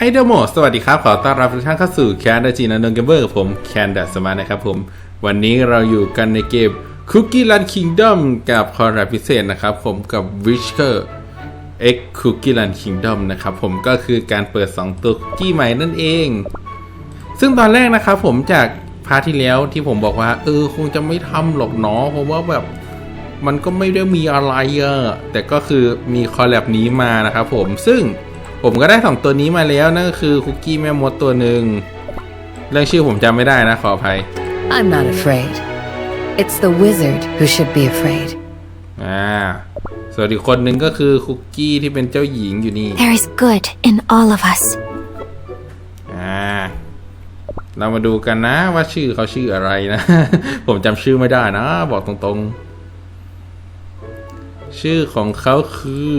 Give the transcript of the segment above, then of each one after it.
ไอเดโมสวัสดีครับ ขอต้อนรับทุกท่านเข้าสู่แคนดจีนันนเกมเบอร์กับผมแคนดัสมานะครับผม วันนี้เราอยู่กันในเกม Cookie Run Kingdom กับคอร์รัพิเศษนะครับผมกับ Witcher X Cookie Run Kingdom นะครับผมก็คือการเปิด 2 ตัวคุกกี้ใหม่นั่นเอง ซึ่งตอนแรกนะครับผมจากพาร์ทที่แล้วที่ผมบอกว่า เออ คงจะไม่ทำหรอกเนาะเพราะว่าแบบมันก็ไม่ได้มีอะไรเยอะแต่ก็คือมีคอลแลบนี้มานะครับผมซึ่ง ผมก็ได้สองตัวนี้มาแล้วนั่นก็คือคุกกี้แม่มดตัวหนึ่งเรื่องชื่อผมจำไม่ได้นะขออภัย I'm not afraid. It's the wizard who should be afraid. อ่าส่วนอีกคนหนึ่งก็คือคุกกี้ที่เป็นเจ้าหญิงอยู่นี่ There is good in all of us. อ่าเรามาดูกันนะว่าชื่อเขาชื่ออะไรนะ ผมจำชื่อไม่ได้นะ บอกตรงๆ ชื่อของเขาคือ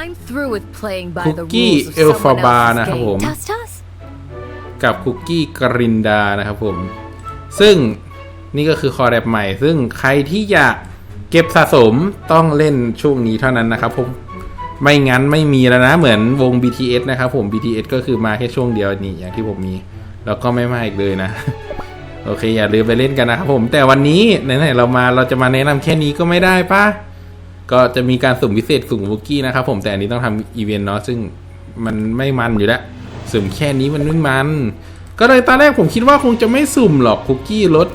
I'm through with playing by the Cookie rules of someone Elphaba else's นะครับผม game. Toast toast. กับคุกกี้กรินดานะครับผม ซึ่งนี่ก็คือคอร์แรปใหม่ ซึ่งใครที่อยากเก็บสะสมต้องเล่นช่วงนี้เท่านั้นนะครับผม ไม่งั้นไม่มีแล้วนะเหมือนวง BTS นะครับผม BTS ก็คือมาแค่ช่วงเดียวนี่อย่างที่ผมมี แล้วก็ไม่มาอีกเลยนะโอเคอย่าลืมไปเล่นกันนะครับผม แต่วันนี้ไหนๆเรามาเราจะมาแนะนำแค่นี้ก็ไม่ได้ปะ ก็จะมีการสุ่มพิเศษสุ่มคุกกี้นะครับผมแต่อันนี้ต้องทำอีเวนต์เนาะซึ่งมันไม่มันอยู่แล้วสุ่มแค่นี้มันไม่มัน ก็เลยตอนแรกผมคิดว่าคงจะไม่สุ่มหรอกคุกกี้รส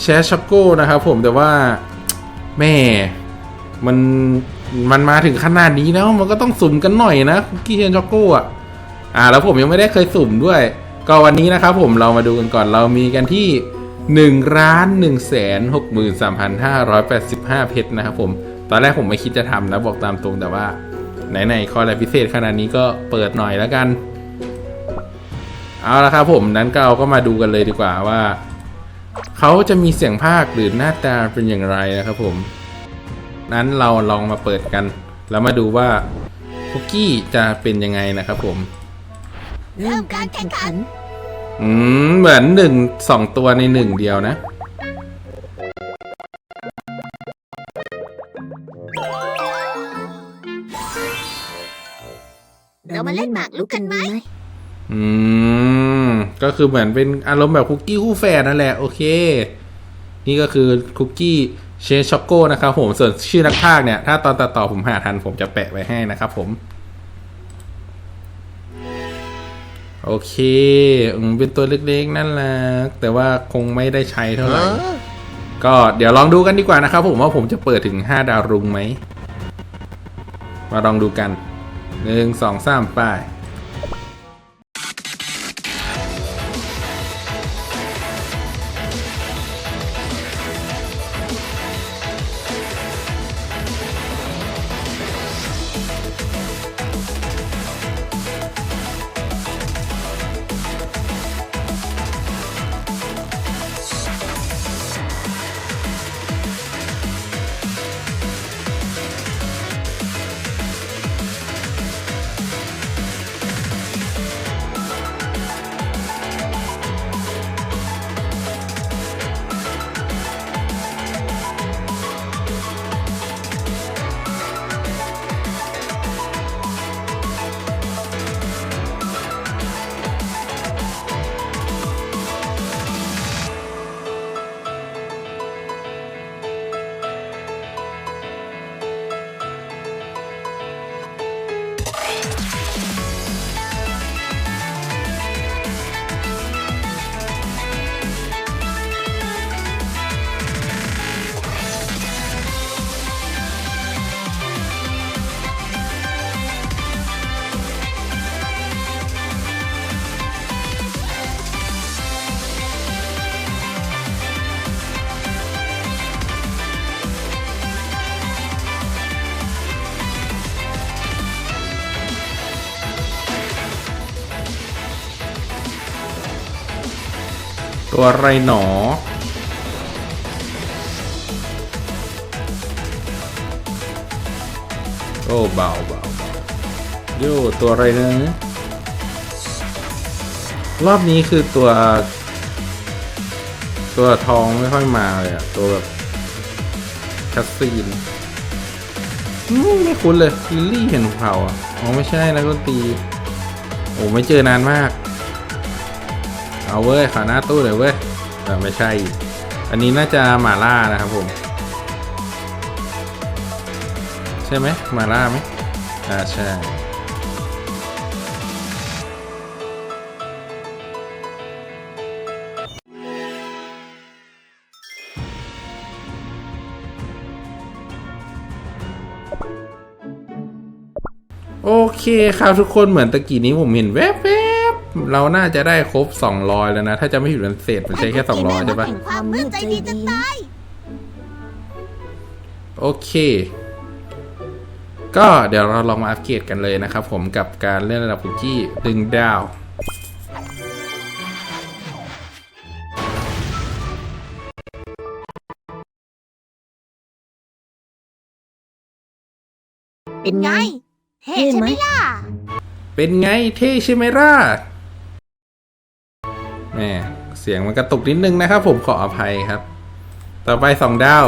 แชช็อกโก้นะครับผมแต่ว่าแม่มันมันมาถึงขนาดนี้แล้วมันก็ต้องสุ่มกันหน่อยนะคุกกี้เชช็อกโก้อะอ่าแล้วผมยังไม่ได้เคยสุ่มด้วย ก็วันนี้นะครับผมเรามาดูกันก่อนเรามีกันที่1ล้าน1แสน63,585 เพชรนะครับผม ตอนแรกผมไม่คิดจะทำนะบอกตามตรงแต่ว่า ไหนๆคอร์อะไรพิเศษขนาดนี้ก็เปิดหน่อยแล้วกัน เอาละครับผมนั้นก็เราก็มาดูกันเลยดีกว่าว่า เขาจะมีเสียงภาคหรือหน้าตาเป็นอย่างไรนะครับผม นั้นเราลองมาเปิดกัน แล้วมาดูว่าคุกกี้จะเป็นยังไงนะครับผมเริ่มการแข่งขัน อืมเหมือนหนึ่งสองตัวในหนึ่งเดียวนะ มาเล่นหมากรุกกันไหม อืม ก็คือเหมือนเป็นอารมณ์แบบคุกกี้คู่แฝดนั่นแหละ โอเค นี่ก็คือคุกกี้เชฟช็อกโก้นะครับผมส่วนชื่อนักพากเนี่ย ถ้าตอนตัดต่อผมหาทันผมจะแปะไว้ให้นะครับผม โอเคอเป็นตัวเล็กๆนั่นแหละแต่ว่าคงไม่ได้ใช้เท่าไหร่ ก็เดี๋ยวลองดูกันดีกว่านะครับผมว่าผมจะเปิดถึง 5 ดาวรุ่งไหม มาลองดูกัน หนึ่งสองสามไป ตัวอะไรหนอ โอ้เบาเบาโย่ตัวอะไรนะรอบนี้คือตัว ตัวทองไม่ค่อยมาเลยอะตัวแบบคัสซีนไม่คุ้นเลยลิลลี่เห็นเผาอะอ๋อไม่ใช่นักดนตี โอ้ไม่เจอนานมาก เอาเว้ยขาหน้าตู้เลยเว้ยแต่ไม่ใช่ อันนี้น่าจะหมาล่านะครับผม ใช่ไหมหมาล่าไหมอ่าใช่โอเคครับทุกคนเหมือนตะกี้นี้ผมเห็นแวบๆ เราน่าจะได้ครบ200แล้วนะ ถ้าจะไม่ผิดมันเศษมันใช้แค่200ใช่ปะแห่งความมืดใจดีจะตายโอเค ก็เดี๋ยวเราลองมาอัปเกรดกันเลยนะครับผมกับการเล่นระดับคุกกี้ดึงดาวเป็นไง เท่ใช่ไหมล่ะ เป็นไงเท่ใช่ไหมล่ะ แหมเสียงมันกระตุกนิดนึงนะครับ ผมขออภัยครับ ต่อไปสองดาว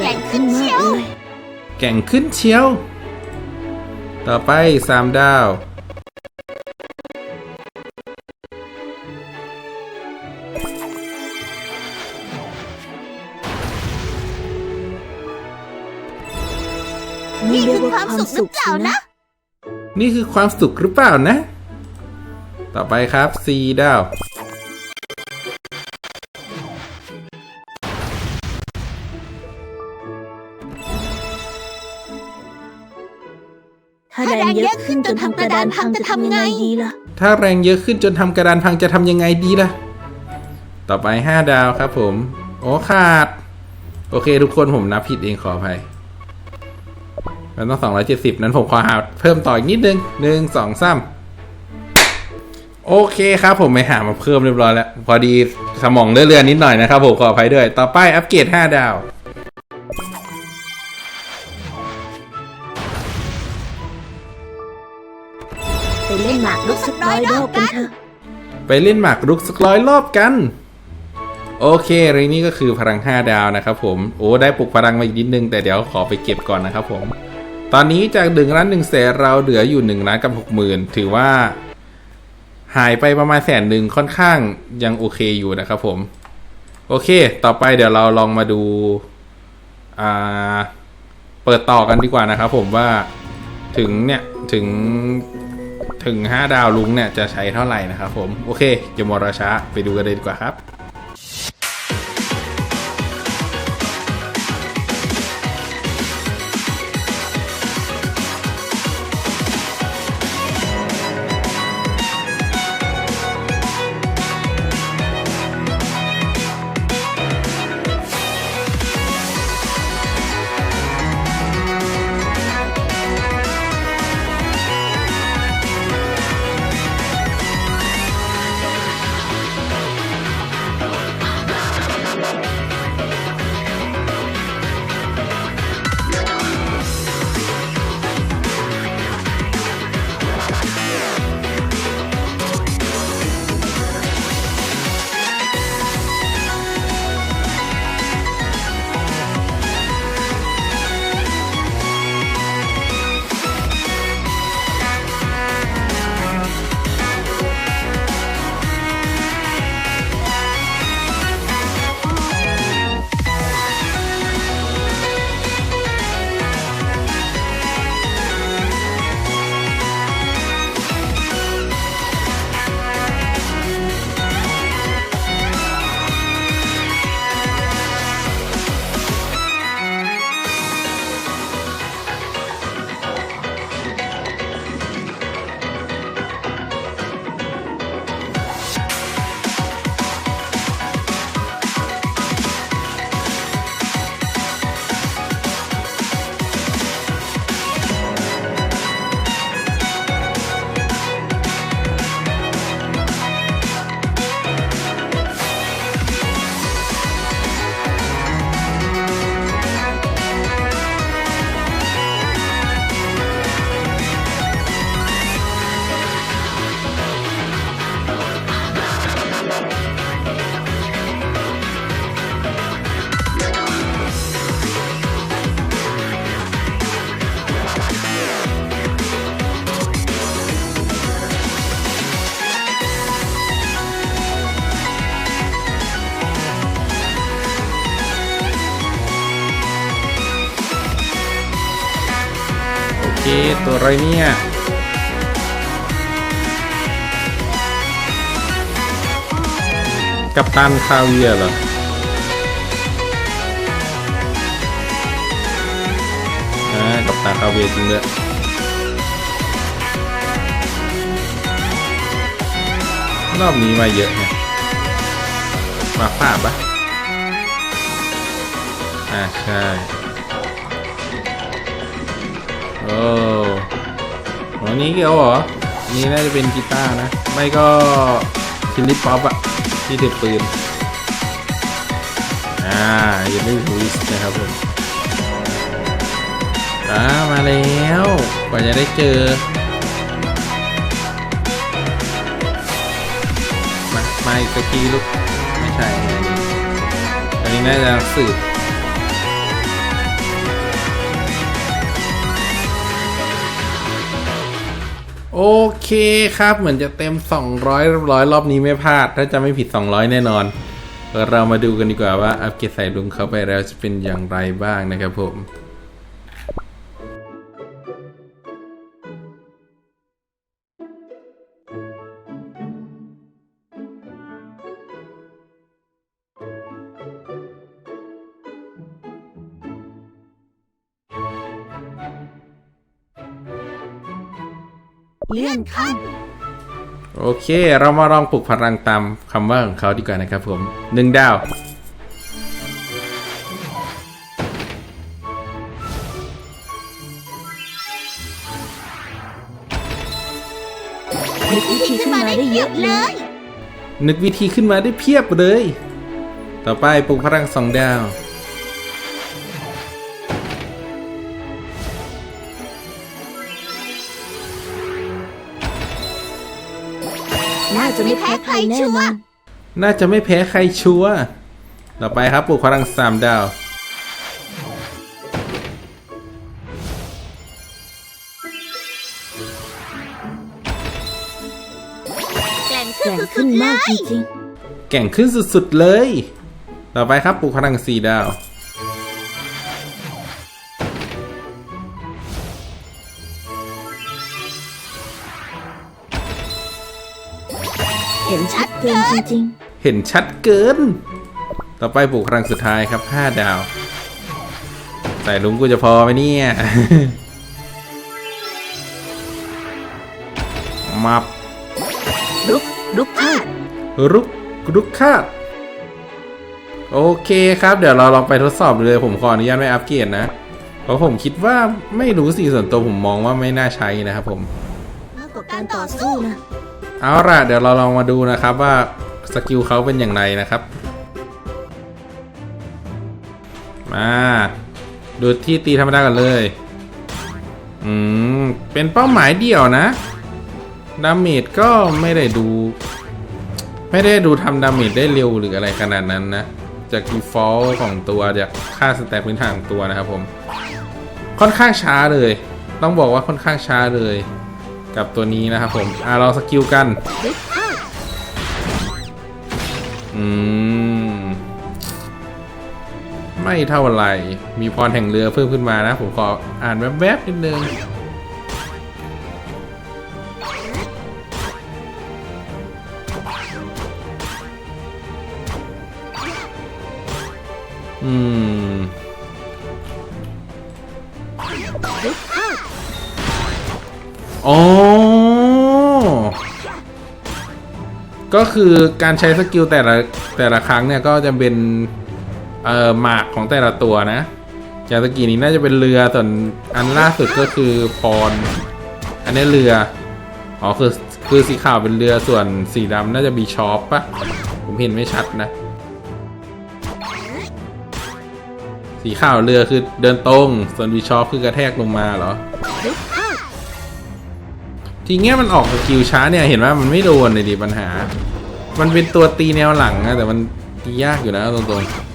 แหล่งขึ้นเชียว แก่งขึ้นเชียว ต่อไปสามดาว คือความสุขหรือเปล่านะ นี่คือความสุขหรือเปล่านะ ต่อไปครับสี่ดาว ถ้าแรงเยอะขึ้นจนทำกระดานพังจะทำไงดีล่ะ ถ้าแรงเยอะขึ้นจนทำกระดานพังจะทำยังไงดีล่ะ ต่อไป5ดาวครับผม โอ้ขาด โอเคทุกคนผมนับผิดเองขออภัย มันต้อง 270 นั้นผมขอหาเพิ่มต่ออีกนิดนึงหนึ่งสองสามโอเคครับผมไปหามาเพิ่มเรียบร้อยแล้ว พอดีสมองเลื่อนๆนิดหน่อยนะครับผมขออภัยด้วย ต่อไปอัปเกรด 5 ดาวไปเล่นหมากรุกสักร้อยรอบกันเถอะไปเล่นหมากรุกสักร้อยรอบกัน โอเคเรื่องนี้ก็คือพลัง 5 ดาวนะครับผม โอ้ ได้ปลุกพลังมาอีกนิดนึง แต่เดี๋ยวขอไปเก็บก่อนนะครับผม ตอนนี้จากหนึ่งล้านหนึ่งแสนเราเหลืออยู่หนึ่งล้านกับหกหมื่นถือว่าหายไปประมาณแสนหนึ่งค่อนข้างยังโอเคอยู่นะครับผม โอเค ต่อไปเดี๋ยวเราลองมาดูอ่าเปิดต่อกันดีกว่านะครับผมว่าถึงเนี่ยถึงถึง 5 ดาวลุงเนี่ยจะใช้เท่าไหร่นะครับผม โอเคอย่ามรอช้าไปดูกันเลยดีกว่าครับ อะไรเนี่ย กับตันคาเวียเหรอ อ่า กับตันคาเวียจริงเลยรอบนี้มาเยอะไงมาฝาปะอ่าใช่ โอ้ วันนี้เกี่ยวเหรอ นี่น่าจะเป็นกีตาร์นะ ไม่ก็คิลิปป๊อปอะที่ถือปืน อ่ายังไม่รู้นะครับผมอ่ามาแล้วกว่าจะได้เจอ มา มาอีกสักทีลูก ไม่ใช่อันนี้น่าจะสืบ โอเคครับ เหมือนจะเต็ม 200ร้อยรอบนี้ไม่พลาด ถ้าจะไม่ผิด 200 แน่นอน เรามาดูกันดีกว่าว่าอัปเกรดใส่ลุงเข้าไปแล้วจะเป็นอย่างไรบ้างนะครับผม เลื่อนขั้น โอเค เรามาลองปลุกพลังตามคำว่าของเขาดีกว่านะครับผมหนึ่งดาว นึกวิธีขึ้นมาได้เยอะเลย นึกวิธีขึ้นมาได้เพียบเลย ต่อไปปลุกพลังสองดาว น่าจะไม่แพ้ใครแน่นอนน่าจะไม่แพ้ใครชัวร์ต่อไปครับปลุกพลังสามดาว แกร่งขึ้นมากจริงแก่งขึ้นสุดๆเลย ต่อไปครับปลุกพลังสี่ดาว เห็นชัดเกินจริงเห็นชัดเกิน ต่อไปปลุกพลังสุดท้ายครับห้าดาว ใส่ลุงกูจะพอไหมเนี่ย มับๆลุกลุกพลาดรุกรุกคาดโอเคครับ เดี๋ยวเราลองไปทดสอบดูเลยผมขออนุญาตไม่อัปเกรดนะ เพราะผมคิดว่าไม่รู้สิส่วนตัวผมมองว่าไม่น่าใช้นะครับผมมากกว่าการต่อสู้นะ เอาล่ะเดี๋ยวเราลองมาดูนะครับว่าสกิลเขาเป็นอย่างไรนะครับ มาดูที่ตีธรรมดากันเลย อืม เป็นเป้าหมายเดี่ยวนะ ดาเมจก็ไม่ได้ดู ไม่ได้ดูทำดาเมจได้เร็วหรืออะไรขนาดนั้นนะ จาก default ของตัวจากค่าสแตทพื้นฐานของตัวนะครับผม ค่อนข้างช้าเลย ต้องบอกว่าค่อนข้างช้าเลย กับตัวนี้นะครับผม อ่าเราสกิลกัน อืม ไม่เท่าไหร่ มีพรแห่งเรือเพิ่มขึ้นมานะ ผมขออ่านแวบๆนิดนึงอืมอ๋อ ก็คือการใช้สกิลแต่ละแต่ละครั้งเนี่ยก็จะเป็นเอ่อหมากของแต่ละตัวนะอย่างสกีนี้น่าจะเป็นเรือส่วนอันล่าสุดก็คือพรอันนี้เรืออ๋อคือคือสีขาวเป็นเรือส่วนสีดำน่าจะมีชอปปะผมเห็นไม่ชัดนะ สีขาวเรือคือเดินตรง ส่วนบีชอปคือกระแทกลงมาเหรอ ทีเงี้ยมันออกสกิลช้าเนี่ยเห็นว่ามันไม่โดนเลยดิปัญหา มันเป็นตัวตีแนวหลังนะแต่มันตียากอยู่นะตรงๆ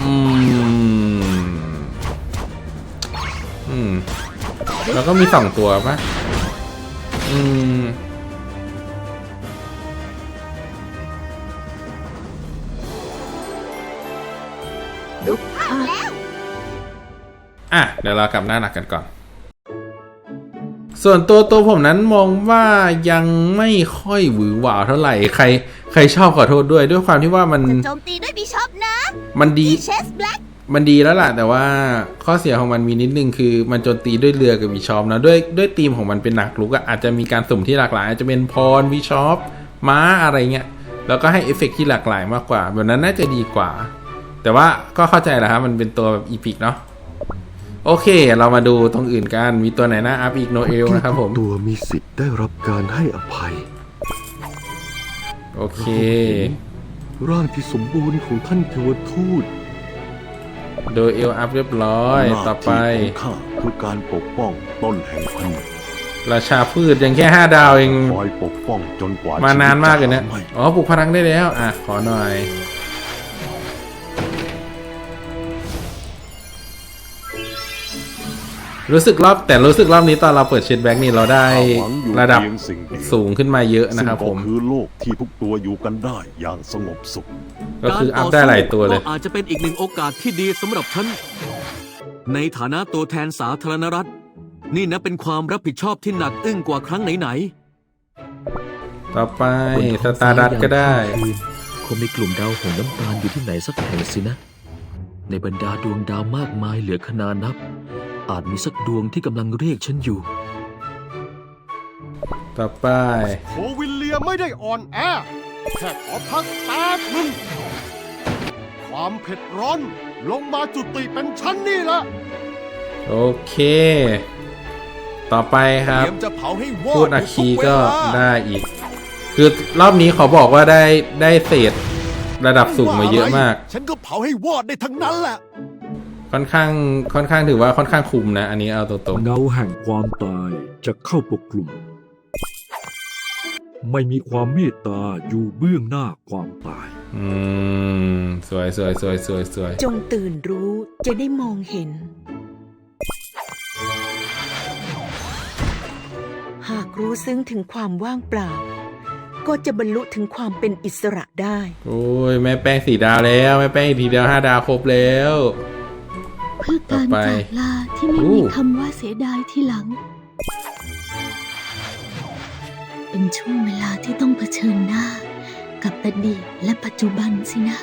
อืมอืมแล้วก็มีสองตัวปะอืมอะ เดี๋ยวเรากลับหน้าหลักกันก่อน ส่วนตัวตัวผมนั้นมองว่ายังไม่ค่อยหวือหวาเท่าไหร่ใคร ใครชอบขอโทษด้วยด้วยความที่ว่ามันจะโจมตีด้วยบิชอปนะ มันดีเชสแบล็กมันดีแล้วล่ะ แต่ว่าข้อเสียของมันมีนิดนึงคือมันโจมตีด้วยเรือกับวิชอปนะด้วยด้วยทีมของมันเป็นหนักลุกอะอาจจะมีการสุ่มที่หลากหลาย อาจจะเป็นพรวิชอปม้าอะไรเงี้ยแล้วก็ให้เอฟเฟกต์ที่หลากหลายมากกว่า แบบนั้นน่าจะดีกว่า แต่ว่าก็เข้าใจแหละครับมันเป็นตัวแบบอีพิกเนาะ โอเค เรามาดูตรงอื่นกัน มีตัวไหนนะอัพอีกโนเอลนะครับผม ตัวมีสิทธิ์ได้รับการให้อภัย โอเค ร่างที่สมบูรณ์ของท่านเทวทูต โดยเอลอัพเรียบร้อยต่อไปหน้าที่ของข้าคือการปกป้องต้นแห่งพันธุ์ราชาพืชยังแค่ห้าดาวเอง คอยปกป้องจนกว่ามาชีวิตนานมากเลยเนี่ย จะหไม่ อ๋อปลุกพลังได้แล้ว อะ ขอหน่อย รู้สึกรอบแต่รู้สึกรอบนี้ตอนเราเปิดเช็ดแบ็กนี่เราได้หวังอยู่ระดับเพียงสิ่งเดียวสูงขึ้นมาเยอะซึ่นะงครับก็ผมคือโลกที่ทุกตัวอยู่กันได้อย่างสงบสุข ก็คืออัพได้หลายตัวเลยก็อาจจะเป็นอีกหนึ่งโอกาสที่ดีสำหรับฉัน ในฐานะตัวแทนสาธารณรัฐ นี่นะเป็นความรับผิดชอบที่หนักอึ้งกว่าครั้งไหนต่อไปบนสท้องตาร์ดัตก็ได้ฟ้ายามค่ำคืนคงมีกลุ่มดาวหงส์น้ำตาลอยู่ที่ไหนสักแห่งสินะ ในบรรดาดวงดาวมากมายเหลือขนานับ อาจมีสักดวงที่กำลังเรียกฉันอยู่ ต่อไป โควินเลียไม่ได้อ่อนแอ แค่ขอพักแป๊บหนึ่งความเผ็ดร้อน ลงมาจุติเป็นชั้นนี่ละโอเค ต่อไปคเตรับรียมจะเผาให้วอดพูดอาคีก็ทุเวลาได้อีก คือรอบนี้ขอบอกว่าได้ได้เศษระดับสูงมาเยอะมาก ฉันก็เผาให้วอดได้ทั้งนั้นแหละ ค่อนข้างค่อนข้างถือว่าค่อนข้างคุมนะ อันนี้เอาตรงเงาแห่งความตายจะเข้าปกกลุ่มไม่มีความเมตตาอยู่เบื้องหน้าความตายๆอืม สวยสวยสวยสวยสวยจงตื่นรู้จะได้มองเห็น หากรู้ซึ้งถึงความว่างเปล่า ก็จะบรรลุถึงความเป็นอิสระได้ โอ้ย แม่แป้งสี่ดาวแล้ว แม่แป้งอีกทีเดียวห้าดาวครบแล้ว เพื่อการต่อไปจากลาที่ไม่อู้มีคำว่าเสียดายที่หลัง เป็นช่วงเวลาที่ต้องเผชิญหน้า กับอดีตและปัจจุบันสินะ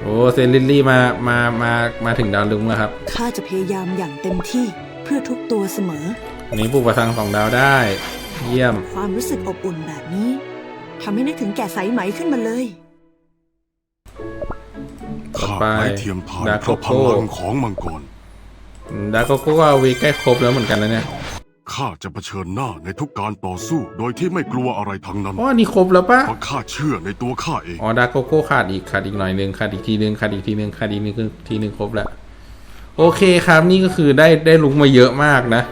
โอ้เซนลิลลี่มามามามาถึงดาวลุงแล้วครับข้าจะพยายามอย่างเต็มที่เพื่อทุกตัวเสมอ อันนี้ปลูกประทังสองดาวได้ เยี่ยม ความรู้สึกอบอุ่นแบบนี้ทำให้นึกถึงแก่สายไหมขึ้นมาเลย ต่อข้าไปไม้เทียมทานดาเพโกราะพโก้ลังของมังกรดาโกโก้ก็เอาวีใกล้ครบแล้วเหมือนกันนะเนี่ยข้าจะเผชิญหน้าในทุกการต่อสู้โดยที่ไม่กลัวอะไรทั้งนั้นอ๋ออันนี้ครบแล้วปะเพราะข้าเชื่อในตัวข้าเองอ๋อดาโกโก้ขาดอีกขาดอีกหน่อยนึงขาดอีกทีนึงขาดอีกทีนึงขาดอีกนึงทีนึงครบแล้วโอเคครับนี่ก็คือได้ได้ลุกมาเยอะมากนะ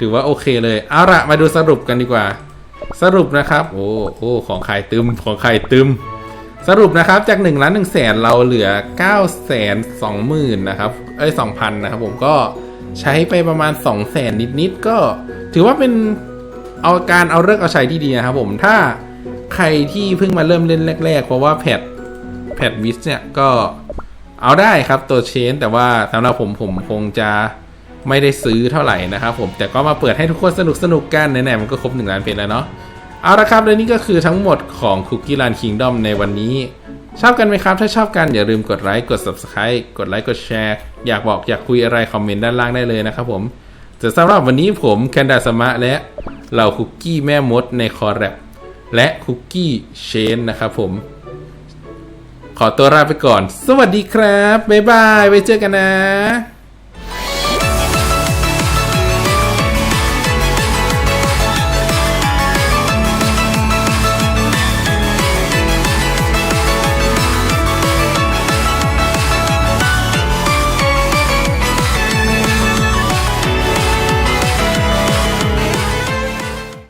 ถือว่าโอเคเลยเอาละมาดูสรุปกันดีกว่า สรุปนะครับ โอ้โอ้ของใครตึมของใครตึม สรุปนะครับจาก1ล้าน1แสนเราเหลือ9แสน2หมื่นนะครับเอ้ย2,000นะครับผมก็ใช้ไปประมาณ2แสนนิดๆก็ ถือว่าเป็นเอาการเอาเลิกเอาใช้ที่ดีนะครับผมถ้าใครที่เพิ่งมาเริ่มเล่นแรก ๆ เพราะว่าแพทแพทวิสเนี่ยก็เอาได้ครับตัวเชน แต่ว่าสำหรับผมผมคงจะไม่ได้ซื้อเท่าไหร่นะครับผมแต่ก็มาเปิดให้ทุกคนสนุกสนุกกันไหนๆมันก็ครบ1ล้านเพจแล้วเนาะ เอาละครับและนี่ก็คือทั้งหมดของ Cookie Land Kingdom ในวันนี้ ชอบกันไหมครับ ถ้าชอบกันอย่าลืมกดไลค์กด Subscribe กดไลค์กดแชร์อยากบอกอยากคุยอะไรคอมเมนต์ด้านล่างได้เลยนะครับผมแต่สำหรับวันนี้ผมแคนดาสมะและเหล่าคุกกี้แม่มดในคอแรปและคุกกี้เชนนะครับผม ขอตัวลาไปก่อน สวัสดีครับ บ๊ายบาย ไว้เจอกันนะ